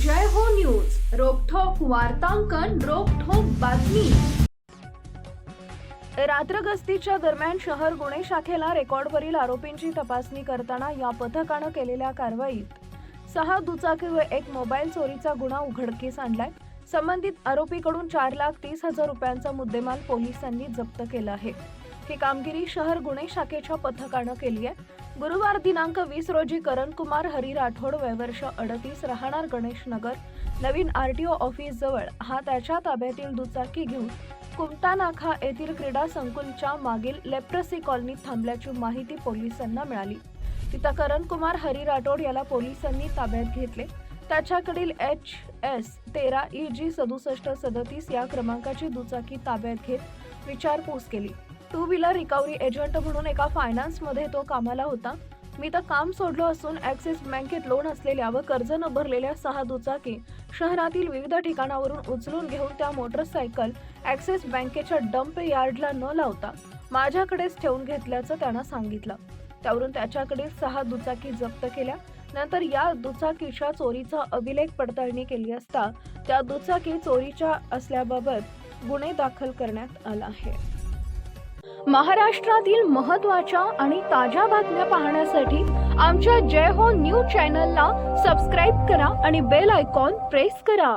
जय हो न्यूज. रोकठोक वार्तांकन रोखोक बातमी. रात्र गस्तीच्या दरम्यान शहर गुन्हे शाखेला रेकॉर्डवरील आरोपींची तपासणी करताना या पथकानं केलेल्या कारवाईत सहा दुचाकी व एक मोबाईल चोरीचा गुन्हा उघडकीस आणलाय. संबंधित आरोपीकडून चार लाख तीस हजार रुपयांचा मुद्देमाल पोलिसांनी जप्त केला आहे. ही कामगिरी शहर गुन्हे शाखेच्या पथकानं केली आहे. गुरुवार दिनांक वीस रोजी करण कुमार हरी राठोड वयवर्ष अडतीस राहणार गणेश नगर. नवीन आरटीओ ऑफिस जवळ. हा त्याच्या ताब्यातील दुचाकी घेऊन कुमतानाखा येथील क्रीडा संकुलच्या मागील लेप्रसी कॉलनीत थांबल्याची माहिती पोलिसांना मिळाली. तिथं करण कुमार हरी राठोड याला पोलिसांनी ताब्यात घेतले. त्याच्याकडील एच एस तेरा ई जी सदुसष्ट सदतीस या क्रमांकाची दुचाकी ताब्यात घेत विचारपूस केली. टू व्हीलर रिकव्हरी एजंट म्हणून एका फायनान्समध्ये तो कामाला होता. मी तर काम सोडलो असून ॲक्सिस बँकेत लोन असलेल्या व कर्ज न भरलेल्या सहा दुचाकी शहरातील विविध ठिकाणावरून उचलून घेऊन त्या मोटरसायकल ॲक्सिस बँकेच्या डंप यार्डला न लावता माझ्याकडेच ठेवून घेतल्याचं त्यानं सांगितलं. त्यावरून त्याच्याकडील सहा दुचाकी जप्त केल्या. नंतर या दुचाकीच्या चोरीचा अभिलेख पडताळणी केली असता त्या दुचाकी चोरीच्या असल्याबाबत गुन्हे दाखल करण्यात आला आहे. महाराष्ट्रातील महत्त्वाच्या आणि ताज्या बातम्या पाहण्यासाठी आमच्या जय हो न्यूज चॅनलला सबस्क्राईब करा आणि बेल आयकॉन प्रेस करा.